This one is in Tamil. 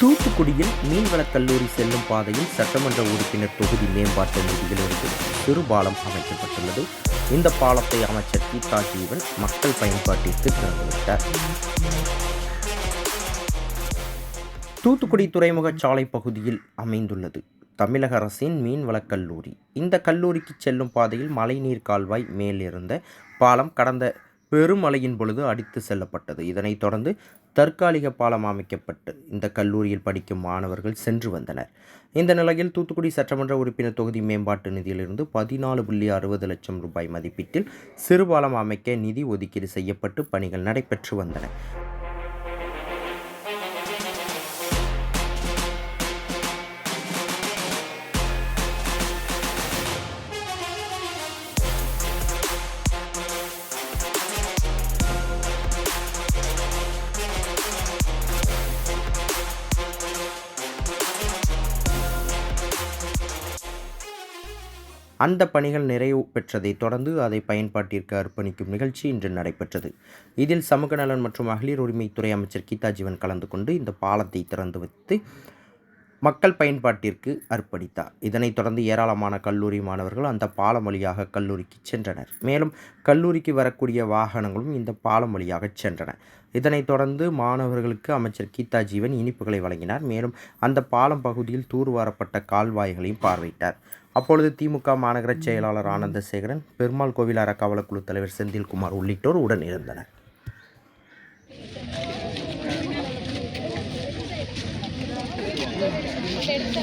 தூத்துக்குடியில் மீன்வளக் கல்லூரி செல்லும் பாதையில் சட்டமன்ற உறுப்பினர் தொகுதி மேம்பாட்டு நிதியிலிருந்து சிறுபாலம் அமைக்கப்பட்டுள்ளது. இந்த பாலத்தை அமைச்சர் கீதா ஜீவன் மக்கள் பயன்பாட்டிற்கு திறந்துவிட்டார் தூத்துக்குடி துறைமுக சாலை பகுதியில் அமைந்துள்ளது. தமிழக அரசின் மீன்வளக் கல்லூரி. இந்த கல்லூரிக்கு செல்லும் பாதையில் மழைநீர் கால்வாய் மேலிருந்த பாலம் கடந்த பெருமழையின் பொழுது அடித்து செல்லப்பட்டது. இதனைத் தொடர்ந்து தற்காலிக பாலம் அமைக்கப்பட்டு இந்த கல்லூரியில் படிக்கும் மாணவர்கள் சென்று வந்தனர். இந்த நிலையில் தூத்துக்குடி சட்டமன்ற உறுப்பினர் தொகுதி மேம்பாட்டு நிதியிலிருந்து பதினாலு புள்ளி அறுபது லட்சம் ரூபாய் மதிப்பீட்டில் சிறு பாலம் அமைக்க நிதி ஒதுக்கீடு செய்யப்பட்டு பணிகள் நடைபெற்று வந்தன. அந்த பணிகள் நிறைவு பெற்றதைத் தொடர்ந்து அதை பயன்பாட்டிற்கு அர்ப்பணிக்கும் நிகழ்ச்சி இன்று நடைபெற்றது. இதில் சமூக நலன் மற்றும் மகளிர் உரிமைத்துறை அமைச்சர் கீதா ஜீவன் கலந்து கொண்டு இந்த பாலத்தை திறந்து வைத்து மக்கள் பயன்பாட்டிற்கு அர்ப்பணித்தார். இதனைத் தொடர்ந்து ஏராளமான கல்லூரி மாணவர்கள் அந்த பாலம் வழியாக கல்லூரிக்கு சென்றனர். மேலும் கல்லூரிக்கு வரக்கூடிய வாகனங்களும் இந்த பாலம் வழியாக சென்றன. இதனைத் தொடர்ந்து மாணவர்களுக்கு அமைச்சர் கீதா ஜீவன் இனிப்புகளை வழங்கினார். மேலும் அந்த பாலம் பகுதியில் தூர்வாரப்பட்ட கால்வாய்களையும் பார்வையிட்டார். அப்பொழுது திமுக மாநகர செயலாளர் ஆனந்தசேகரன் பெருமாள் கோவில் அறக்காவலக்குழு தலைவர் செந்தில்குமார் உள்ளிட்டோர் உடன் இருந்தனர் ஜேசிபி இருந்தா